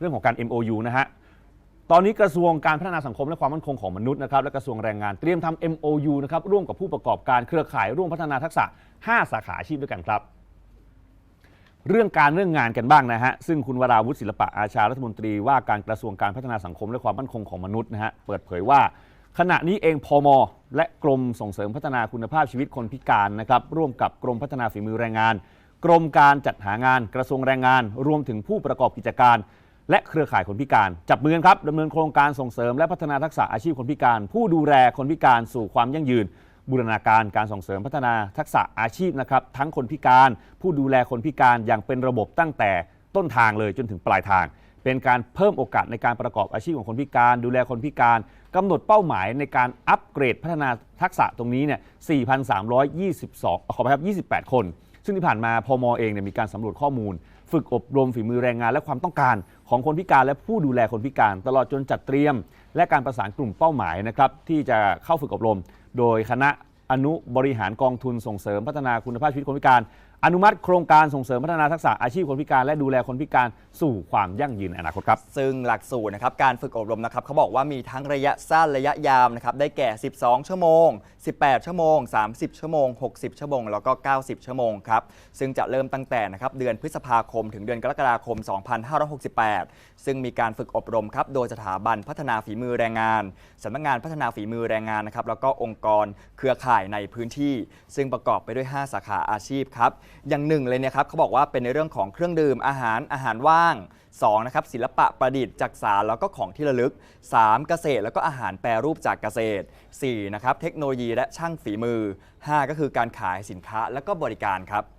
เรื่องของการ MOU นะฮะตอนนี้กระทรวงการพัฒนาสังคมและความมั่นคงของมนุษย์นะครับและกระทรวงแรงงานเตรียมทำ MOU นะครับร่วมกับผู้ประกอบการเครือข่ายร่วมพัฒนาทักษะ 5 สาขาอาชีพด้วยกันครับเรื่องการเรื่องงานกันบ้างนะฮะ ซึ่งคุณวราวุฒิศิลปะอาชารัฐมนตรีว่าการกระทรวงการพัฒนาสังคมและความมั่นคงของมนุษย์นะฮะ เปิดเผยว่า ขณะนี้เองพมและกรมส่งเสริมพัฒนาคุณภาพชีวิตคนพิการนะครับร่วมกับกรมพัฒนาฝีมือแรงงาน กรมการจัดหางานกระทรวงแรงงาน รวมถึงผู้ประกอบกิจการ และเครือข่ายคนพิการ จับมือกันครับดำเนินโครงการส่งเสริมและพัฒนาทักษะอาชีพคนพิการ ผู้ดูแลคนพิการสู่ความยั่งยืน บูรณาการการส่งเสริมพัฒนาทักษะอาชีพนะครับทั้งคนพิการ ผู้ดูแลคนพิการอย่างเป็นระบบตั้งแต่ต้นทางเลยจนถึงปลายทาง เป็นการเพิ่มโอกาสในการประกอบอาชีพของคนพิการ ดูแลคนพิการกำหนดเป้าหมายในการอัปเกรดพัฒนาทักษะตรงนี้เนี่ย4,322ขอไปครับ 28 คน ซึ่งที่ผ่านมาพมเองเนี่ยมีการสำรวจข้อมูล ฝึกอบรมฝีมือแรงงาน และความต้องการของคนพิการและผู้ดูแลคนพิการ ตลอดจนจัดเตรียม และการประสานกลุ่มเป้าหมายนะครับที่จะเข้าฝึกอบรม โดยคณะอนุบริหารกองทุนส่งเสริมพัฒนาคุณภาพชีวิตคนพิการ อนุมัติโครงการส่งเสริมพัฒนาทักษะอาชีพคนพิการ และดูแลคนพิการสู่ความยั่งยืนในอนาคตครับ ซึ่งหลักสูตรนะครับการฝึกอบรมนะครับเขาบอกว่ามีทั้งระยะสั้นระยะยาวนะครับได้แก่ 12 ชั่วโมง 18 ชั่วโมง 30 ชั่วโมง 60 ชั่วโมง แล้วก็ 90 ชั่วโมงครับซึ่งจะเริ่มตั้งแต่นะครับเดือนพฤษภาคม ถึงเดือนกรกฎาคม 2568 ซึ่งมีการฝึกอบรมครับโดยสถาบันพัฒนาฝีมือแรงงานสำนักงานพัฒนาฝีมือแรงงานนะครับแล้วก็องค์กรเครือข่ายในพื้นที่ ซึ่งประกอบไปด้วย 5 สาขาอาชีพครับอย่างหนึ่งเลยเนี่ยครับเขาบอกว่าเป็นในเรื่องของเครื่องดื่มอาหารอาหารว่าง 2 นะครับศิลปะประดิษฐ์จักสารแล้วก็ของที่ระลึก 3 เกษตรแล้วก็อาหารแปรรูปจากเกษตร 4 นะครับเทคโนโลยีและช่างฝีมือ 5 ก็คือการขายสินค้าและก็บริการครับ